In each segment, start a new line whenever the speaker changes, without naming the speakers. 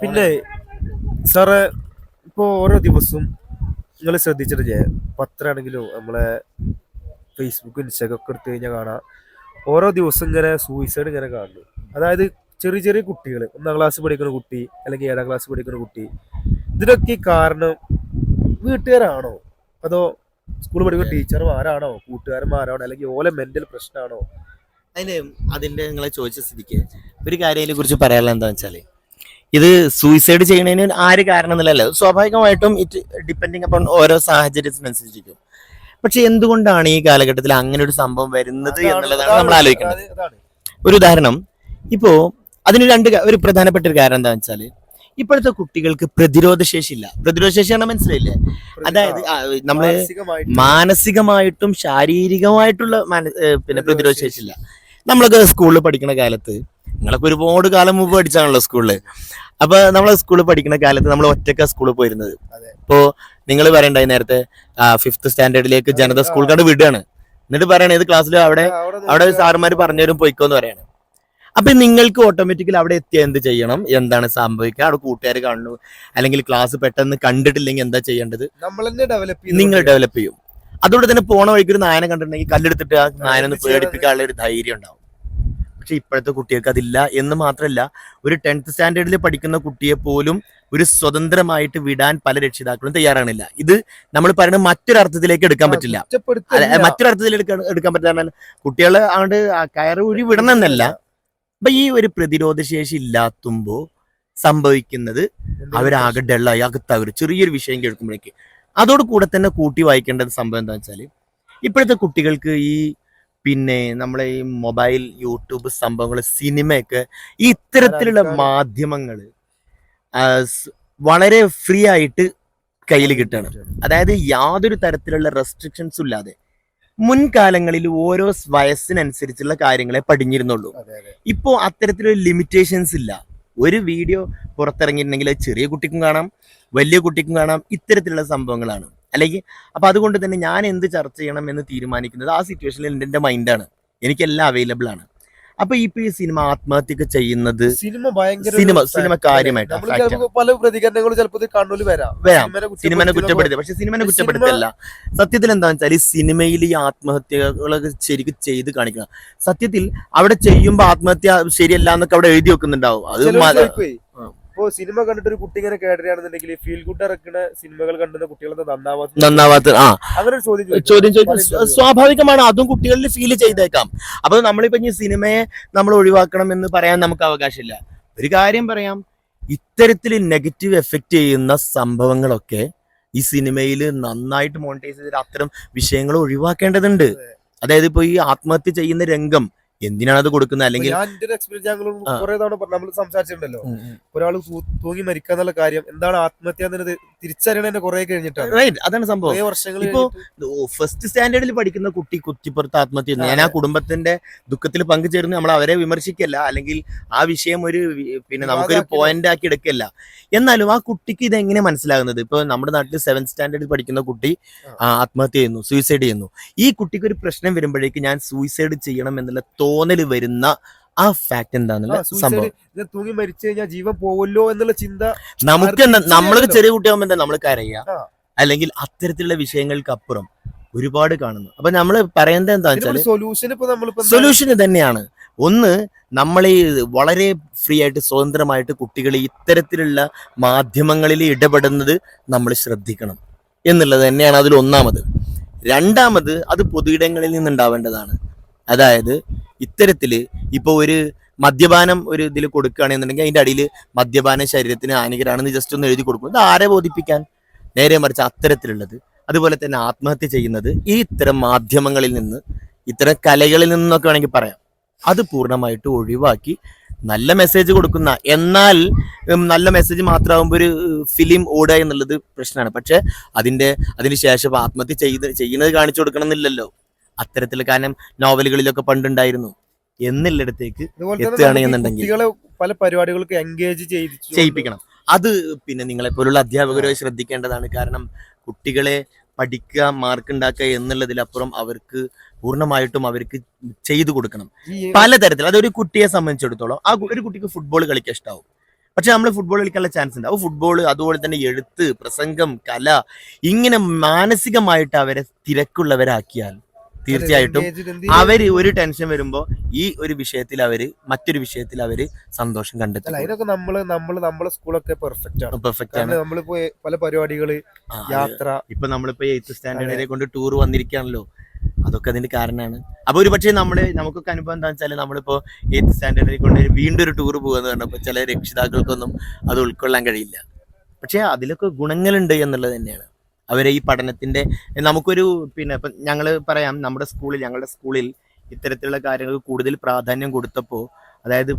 പിന്നെ സാറേ ഇപ്പോ ഓരോ ദിവസവും നിങ്ങൾ ശ്രദ്ധിച്ചിട്ടില്ലേ പത്രമാണെങ്കിലും നമ്മളെ ഫേസ്ബുക്ക് ഇൻസ്റ്റൊക്കെ ഒക്കെ എടുത്തു കഴിഞ്ഞാൽ കാണാം. ഓരോ ദിവസം ഇങ്ങനെ സൂയിസൈഡ് ഇങ്ങനെ കാണുന്നു. അതായത് ചെറിയ ചെറിയ കുട്ടികൾ ഒന്നാം ക്ലാസ് പഠിക്കുന്ന കുട്ടി അല്ലെങ്കിൽ ഏഴാം ക്ലാസ് പഠിക്കുന്ന കുട്ടി ഇതിനൊക്കെ കാരണം വീട്ടുകാരാണോ? അതോ സ്കൂൾ പഠിക്കുന്ന ടീച്ചർമാരാണോ കൂട്ടുകാരന്മാരാണോ അല്ലെങ്കിൽ ഓലെ മെന്റൽ പ്രശ്നമാണോ
അതിന് അതിന്റെ നിങ്ങളെ ചോദിച്ച സ്ഥിതിക്ക് ഒരു കാര്യം കുറിച്ച് പറയാനുള്ള എന്താ വെച്ചാൽ ഇത് സൂയിസൈഡ് ചെയ്യുന്നതിന് ആര് കാരണം എന്നല്ലല്ലോ സ്വാഭാവികമായിട്ടും ഇറ്റ് ഡിപ്പെൻഡിങ് അപ്പോൺ ഓരോ സാഹചര്യത്തിനനുസരിച്ചിരിക്കും പക്ഷെ എന്തുകൊണ്ടാണ് ഈ കാലഘട്ടത്തിൽ അങ്ങനെ ഒരു സംഭവം വരുന്നത് എന്നുള്ളതാണ് നമ്മൾ ആലോചിക്കുന്നത് ഒരു ഉദാഹരണം. ഇപ്പോ അതിന് രണ്ട് ഒരു പ്രധാനപ്പെട്ട ഒരു കാരണം എന്താണെന്ന് വെച്ചാൽ ഇപ്പോഴത്തെ കുട്ടികൾക്ക് പ്രതിരോധ ശേഷി ഇല്ല. പ്രതിരോധ ശേഷിയാണ് മനസ്സിലായില്ലേ? അതായത് നമ്മൾ
മാനസികമായിട്ടും
ശാരീരികമായിട്ടുള്ള പിന്നെ പ്രതിരോധ ശേഷിയില്ല ഇല്ല. നമ്മളൊക്കെ സ്കൂളിൽ പഠിക്കുന്ന കാലത്ത് നിങ്ങളൊക്കെ ഒരുപാട് കാലം മുമ്പ് പഠിച്ചാണല്ലോ സ്കൂളിൽ അപ്പൊ നമ്മൾ സ്കൂളിൽ പഠിക്കുന്ന കാലത്ത് നമ്മൾ ഒറ്റക്ക സ്കൂളിൽ പോയിരുന്നത്. ഇപ്പോ നിങ്ങൾ പറയണ്ടായി നേരത്തെ ഫിഫ്ത് സ്റ്റാൻഡേർഡിലേക്ക് ജനത സ്കൂൾ കണ്ട് വിടുകയാണ് എന്നിട്ട് പറയണേ ഏത് ക്ലാസ്സിൽ അവിടെ
അവിടെ
സാറുമാര് പറഞ്ഞുതരും പൊയ്ക്കോന്ന് പറയാണ്. അപ്പൊ നിങ്ങൾക്ക് ഓട്ടോമാറ്റിക്കലി അവിടെ എത്തി എന്ത് ചെയ്യണം? എന്താണ് സംഭവിക്കുക? അവിടെ കൂട്ടുകാർ കാണുന്നു. അല്ലെങ്കിൽ ക്ലാസ് പെട്ടെന്ന് കണ്ടിട്ടില്ലെങ്കിൽ എന്താ ചെയ്യേണ്ടത്? നിങ്ങൾ ഡെവലപ്പ് ചെയ്യും. അതുകൊണ്ട് തന്നെ പോണ വഴിക്ക് ഒരു നായനെ കണ്ടിട്ടുണ്ടെങ്കിൽ കല്ലെടുത്തിട്ട് ആ നായനൊന്ന് പേടിപ്പിക്കാനുള്ള ഒരു ധൈര്യം ഉണ്ടാവും. പക്ഷെ ഇപ്പോഴത്തെ കുട്ടികൾക്ക് അതില്ല എന്ന് മാത്രമല്ല ഒരു ടെൻത്ത് സ്റ്റാൻഡേർഡിൽ പഠിക്കുന്ന കുട്ടിയെ പോലും ഒരു സ്വതന്ത്രമായിട്ട് വിടാൻ പല രക്ഷിതാക്കളും തയ്യാറാണില്ല ഇത് നമ്മൾ പറയുന്നത് മറ്റൊരർത്ഥത്തിലേക്ക് എടുക്കാൻ പറ്റില്ല. മറ്റൊരർത്ഥത്തിൽ എടുക്കാൻ പറ്റില്ല. കുട്ടികളെ അങ്ങോട്ട് കയറി ഊരി വിടണമെന്നല്ല. അപ്പൊ ഈ ഒരു പ്രതിരോധ ശേഷി ഇല്ലാത്തുമ്പോ സംഭവിക്കുന്നത് അവരാകെ ഡള്ളായി അകത്തവർ ചെറിയൊരു വിഷയം കേൾക്കുമ്പോഴേക്ക്. അതോട് കൂടെ തന്നെ കൂട്ടി വായിക്കേണ്ടത് സംഭവം എന്താ വെച്ചാൽ ഇപ്പോഴത്തെ കുട്ടികൾക്ക് ഈ പിന്നെ നമ്മളെ ഈ മൊബൈൽ യൂട്യൂബ് സംഭവങ്ങൾ സിനിമയൊക്കെ ഈ ഇത്തരത്തിലുള്ള മാധ്യമങ്ങൾ വളരെ ഫ്രീ ആയിട്ട് കയ്യിൽ കിട്ടണം. അതായത് യാതൊരു തരത്തിലുള്ള റെസ്ട്രിക്ഷൻസും ഇല്ലാതെ. മുൻകാലങ്ങളിൽ ഓരോ വയസ്സിനനുസരിച്ചുള്ള കാര്യങ്ങളെ പഠിഞ്ഞിരുന്നുള്ളൂ.
അതെ അതെ.
ഇപ്പോ അത്തരത്തിലൊരു ലിമിറ്റേഷൻസ് ഇല്ല. ഒരു വീഡിയോ പുറത്തിറങ്ങിയിട്ടുണ്ടെങ്കിൽ ചെറിയ കുട്ടിക്കും കാണാം വലിയ കുട്ടിക്കും കാണാം ഇത്തരത്തിലുള്ള സംഭവങ്ങളാണ്. അല്ലെങ്കിൽ അപ്പൊ അതുകൊണ്ട് തന്നെ ഞാൻ എന്ത് ചർച്ച ചെയ്യണം എന്ന് തീരുമാനിക്കുന്നത് ആ സിറ്റുവേഷനിൽ എന്റെ മൈൻഡാണ് എനിക്കെല്ലാം അവൈലബിൾ ആണ്. അപ്പൊ ഇപ്പൊ ഈ സിനിമ ആത്മഹത്യക്ക് ചെയ്യുന്നത്
സിനിമ ഭയങ്കര
സിനിമ സിനിമ കാര്യമായിട്ട്
പല പ്രതികരണങ്ങളും ചിലപ്പോൾ കണ്ണൂര് വരാം.
വരാം.
സിനിമനെ കുറ്റപ്പെടുത്തി
പക്ഷെ സിനിമനെ
സിനിമ-
കുറ്റപ്പെടുത്തല്ല സത്യത്തിൽ എന്താണെന്ന് വെച്ചാൽ ഈ സിനിമയിൽ ഈ ആത്മഹത്യകളൊക്കെ ശരിക്കും ചെയ്ത് കാണിക്കണം. സത്യത്തിൽ അവിടെ ചെയ്യുമ്പോ ആത്മഹത്യ ശരിയല്ല എന്നൊക്കെ അവിടെ എഴുതി വെക്കുന്നുണ്ടാവും. അത്
ചിലര്
മത-
ചോദിക്കുവേ,
ആ.
ഇപ്പൊ സിനിമ കണ്ടിട്ട് ഒരു കുട്ടി ഇങ്ങനെ കേടുകയാണെന്നുണ്ടെങ്കിൽ ഫീൽ ഗുഡ് ഇറക്കുന്ന സിനിമകൾ കണ്ടുന്ന കുട്ടികളെന്താ നന്നാവാത്ത
നന്നാവാത്ത ആ.
അങ്ങനെ ഒരു ചോദ്യം.
ചോദ്യം ചോദിക്കും സ്വാഭാവികമാണ് അതും കുട്ടികളിൽ ഫീൽ ചെയ്തേക്കാം. അപ്പൊ നമ്മളിപ്പോ ഈ സിനിമയെ നമ്മൾ ഒഴിവാക്കണം എന്ന് പറയാൻ നമുക്ക് അവകാശമില്ല. ഒരു കാര്യം പറയാം. ഇത്തരത്തിൽ നെഗറ്റീവ് എഫക്റ്റ് ചെയ്യുന്ന സംഭവങ്ങളൊക്കെ ഈ സിനിമയിൽ നന്നായിട്ട് മോണിറ്റൈസ് ചെയ്ത അത്തരം വിഷയങ്ങൾ ഒഴിവാക്കേണ്ടതുണ്ട്. അതായത് ഇപ്പൊ ഈ ആത്മഹത്യ ചെയ്യുന്ന രംഗം എന്തിനാണ് അത് കൊടുക്കുന്നത് അല്ലെങ്കിൽ
ഞാൻ എന്റെ ഒരു എക്സ്പീരിയൻസ് ഞങ്ങൾ കുറെ തവണ നമ്മൾ സംസാരിച്ചിട്ടുണ്ടല്ലോ. ഒരാൾ തൂങ്ങി മരിക്കാന്നുള്ള കാര്യം എന്താണ് ആത്മഹത്യ എന്നത് തിരിച്ചറിയണ കുറെ കഴിഞ്ഞിട്ടാണ്.
റൈറ്റ് അതാണ് സംഭവം.
ഇപ്പോ വർഷങ്ങൾ
ഇപ്പൊ ഫസ്റ്റ് സ്റ്റാൻഡേർഡിൽ പഠിക്കുന്ന കുട്ടി കുത്തിപ്പുറത്ത് ആത്മഹത്യ ചെയ്യുന്നു. ഞാൻ ആ കുടുംബത്തിന്റെ ദുഃഖത്തിൽ പങ്കുചേർന്ന് നമ്മൾ അവരെ വിമർശിക്കല്ല. അല്ലെങ്കിൽ ആ വിഷയം ഒരു പിന്നെ നമുക്കൊരു പോയിന്റ് ആക്കി എടുക്കല്ല. എന്നാലും ആ കുട്ടിക്ക് ഇത് എങ്ങനെ മനസ്സിലാകുന്നത്? ഇപ്പൊ നമ്മുടെ നാട്ടിൽ സെവൻ സ്റ്റാൻഡേർഡിൽ പഠിക്കുന്ന കുട്ടി ആത്മഹത്യ ചെയ്യുന്നു സൂയിസൈഡ് ചെയ്യുന്നു. ഈ കുട്ടിക്ക് ഒരു പ്രശ്നം വരുമ്പോഴേക്ക് ഞാൻ സൂയിസൈഡ് ചെയ്യണം എന്നുള്ള തോന്നൽ വരുന്ന ആ ഫാക്ട് എന്താണെന്നുള്ള സംഭവം.
തൂങ്ങി മരിച്ചു കഴിഞ്ഞാൽ ജീവൻ പോവല്ലോ എന്നുള്ള ചിന്ത
നമുക്ക് എന്താ നമ്മളൊക്കെ ചെറിയ കുട്ടിയാകുമ്പോൾ എന്താ നമ്മൾ കരയുക. അല്ലെങ്കിൽ അത്തരത്തിലുള്ള വിഷയങ്ങൾക്ക് അപ്പുറം ഒരുപാട് കാണുന്നു. അപ്പൊ നമ്മൾ പറയുന്നത് എന്താ വെച്ചാൽ
സൊല്യൂഷൻ ഇപ്പൊ നമ്മൾ
സൊല്യൂഷൻ തന്നെയാണ് ഒന്ന് നമ്മൾ ഈ വളരെ ഫ്രീ ആയിട്ട് സ്വതന്ത്രമായിട്ട് കുട്ടികൾ ഇത്തരത്തിലുള്ള മാധ്യമങ്ങളിൽ ഇടപെടുന്നത് നമ്മൾ ശ്രദ്ധിക്കണം എന്നുള്ളത് തന്നെയാണ് അതിൽ ഒന്നാമത് രണ്ടാമത് അത് പൊതുയിടങ്ങളിൽ നിന്നുണ്ടാവേണ്ടതാണ്. അതായത് ഇത്തരത്തിൽ ഇപ്പോൾ ഒരു മദ്യപാനം ഒരു ഇതിൽ കൊടുക്കുകയാണെന്നുണ്ടെങ്കിൽ അതിന്റെ അടിയിൽ മദ്യപാനം ശരീരത്തിന് ഹാനികരാണെന്ന് ജസ്റ്റ് ഒന്ന് എഴുതി കൊടുക്കും. ഇത് ആരെ ബോധിപ്പിക്കാൻ? നേരെ മറിച്ച് അത്തരത്തിലുള്ളത്. അതുപോലെ തന്നെ ആത്മഹത്യ ചെയ്യുന്നത് ഈ ഇത്തരം മാധ്യമങ്ങളിൽ നിന്ന് ഇത്തരം കലകളിൽ നിന്നൊക്കെ വേണമെങ്കിൽ പറയാം. അത് പൂർണമായിട്ട് ഒഴിവാക്കി നല്ല മെസ്സേജ് കൊടുക്കുന്ന എന്നാൽ നല്ല മെസ്സേജ് മാത്രമാകുമ്പോൾ ഒരു ഫിലിം ഓടുക എന്നുള്ളത് പ്രശ്നമാണ്. പക്ഷേ അതിന്റെ അതിന് ശേഷം ആത്മഹത്യ ചെയ്ത് ചെയ്യുന്നത് കാണിച്ചു കൊടുക്കണം എന്നില്ലല്ലോ അത്തരത്തിൽ കാരണം നോവലുകളിലൊക്കെ പണ്ടുണ്ടായിരുന്നു. എന്നുള്ളിടത്തേക്ക് എത്തുകയാണെന്നുണ്ടെങ്കിൽ.
കുട്ടികളെ പല പരിപാടികൾക്ക് എൻഗേജ് ചെയ്ത്
ചെയ്യിപ്പിക്കണം. അത് പിന്നെ നിങ്ങളെ പോലുള്ള അധ്യാപകരെ ശ്രദ്ധിക്കേണ്ടതാണ്. കാരണം കുട്ടികളെ പഠിക്കുക മാർക്ക് ഉണ്ടാക്കുക എന്നുള്ളതിലപ്പുറം അവർക്ക് പൂർണമായിട്ടും അവർക്ക് ചെയ്തു കൊടുക്കണം. പലതരത്തിൽ അതൊരു കുട്ടിയെ സംബന്ധിച്ചിടത്തോളം ആ ഒരു കുട്ടിക്ക് ഫുട്ബോൾ കളിക്കാൻ ഇഷ്ടമാവും പക്ഷെ നമ്മൾ ഫുട്ബോൾ കളിക്കാനുള്ള ചാൻസ് ഉണ്ട്. അപ്പോൾ ഫുട്ബോൾ അതുപോലെ തന്നെ എഴുത്ത് പ്രസംഗം കല ഇങ്ങനെ മാനസികമായിട്ട് അവരെ തിരക്കുള്ളവരാക്കിയാൽ തീർച്ചയായിട്ടും അവർ ഒരു ടെൻഷൻ വരുമ്പോ ഈ ഒരു വിഷയത്തിൽ അവർ മറ്റൊരു വിഷയത്തിൽ അവർ സന്തോഷം കണ്ടെത്തും.
അതിനൊക്കെ നമ്മൾ നമ്മൾ നമ്മളെ സ്കൂളൊക്കെ പെർഫെക്റ്റ് ആണ്.
പെർഫെക്റ്റ് ആണ്.
നമ്മളിപ്പോ പല
പരിപാടികൾ
യാത്ര.
ഇപ്പൊ നമ്മളിപ്പോ എയ്ത്ത് സ്റ്റാൻഡേർഡിനെ കൊണ്ട് ടൂർ വന്നിരിക്കാണല്ലോ അതൊക്കെ അതിന്റെ കാരണമാണ്. അപ്പൊ ഒരു പക്ഷേ നമ്മൾ നമുക്കൊക്കെ അനുഭവം എന്താ വെച്ചാൽ നമ്മളിപ്പോ എയ്ത്ത് സ്റ്റാൻഡേർഡിനെ കൊണ്ട് വീണ്ടും ഒരു ടൂർ പോകുന്ന പറഞ്ഞപ്പോ ചില രക്ഷിതാക്കൾക്കൊന്നും അത് ഉൾക്കൊള്ളാൻ കഴിയില്ല. പക്ഷെ അതിലൊക്കെ ഗുണങ്ങളുണ്ട് എന്നുള്ളത് തന്നെയാണ്. അവരെ ഈ പഠനത്തിന്റെ നമുക്കൊരു പിന്നെ ഇപ്പൊ ഞങ്ങൾ പറയാം നമ്മുടെ സ്കൂളിൽ ഞങ്ങളുടെ സ്കൂളിൽ ഇത്തരത്തിലുള്ള കാര്യങ്ങൾക്ക് കൂടുതൽ പ്രാധാന്യം കൊടുത്തപ്പോൾ അതായത്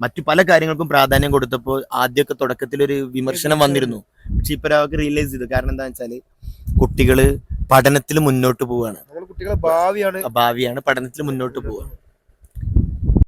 മറ്റു പല കാര്യങ്ങൾക്കും പ്രാധാന്യം കൊടുത്തപ്പോൾ ആദ്യമൊക്കെ തുടക്കത്തിൽ ഒരു വിമർശനം. വന്നിരുന്നു. പക്ഷെ ഇപ്പൊ അവർക്ക് റിയലൈസ് ചെയ്തു. കാരണം എന്താ വെച്ചാൽ കുട്ടികൾ പഠനത്തിൽ മുന്നോട്ട് പോവാണ്.
കുട്ടികളെ ഭാവിയാണ്.
ഭാവിയാണ് പഠനത്തിൽ മുന്നോട്ട് പോവുക